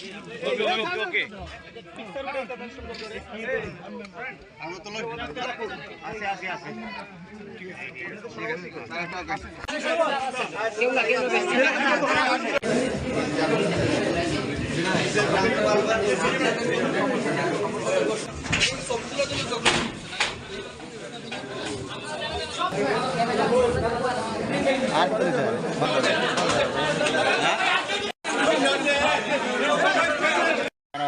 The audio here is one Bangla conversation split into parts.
বাদনামি আপনারা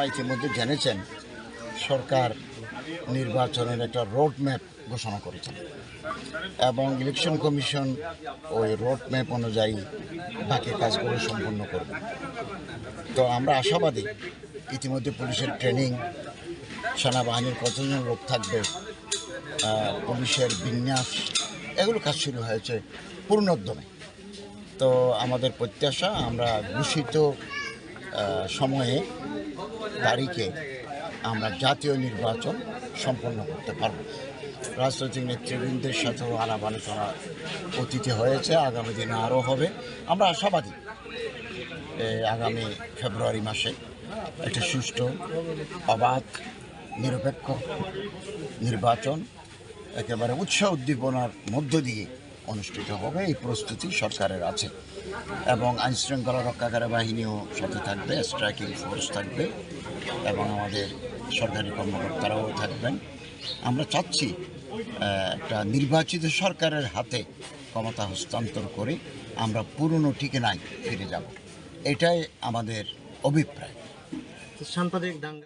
ইতিমধ্যে জেনেছেন সরকার নির্বাচনের একটা রোড ম্যাপ ঘোষণা করেছেন। এবং ইলেকশন কমিশন ওই রোড ম্যাপ অনুযায়ী বাকি কাজগুলো সম্পন্ন করবে। তো আমরা আশাবাদী ইতিমধ্যে পুলিশের ট্রেনিং সেনাবাহিনীর কতজন লোক থাকবে পুলিশের বিন্যাস এগুলো কাজ শুরু হয়েছে পূর্ণোদ্যমে। তো আমাদের প্রত্যাশা আমরা আহ, সময়ে তারিখে আমরা জাতীয় নির্বাচন সম্পন্ন করতে পারব। রাজনৈতিক নেতৃবৃন্দের সাথেও আলাপ আলোচনা অতীতে হয়েছে, আগামী দিনে আরও হবে। আমরা আশাবাদী আগামী ফেব্রুয়ারি মাসে একটা সুষ্ঠু, অবাধ, নিরপেক্ষ নির্বাচন, একেবারে উৎসাহ উদ্দীপনার মধ্য দিয়ে অনুষ্ঠিত হবে, এই প্রস্তুতি সরকারের আছে। এবং আইনশৃঙ্খলা রক্ষাকারী বাহিনীও সাথে থাকবে স্ট্রাইকিং ফোর্স থাকবে, এবং আমাদের সরকারি কর্মকর্তারাও থাকবেন। আমরা চাচ্ছি একটা নির্বাচিত সরকারের হাতে ক্ষমতা হস্তান্তর করে আমরা পুরনো ঠিকানায় ফিরে যাব। এটাই আমাদের অভিপ্রায়। সাম্প্রদায়িক দাঙ্গা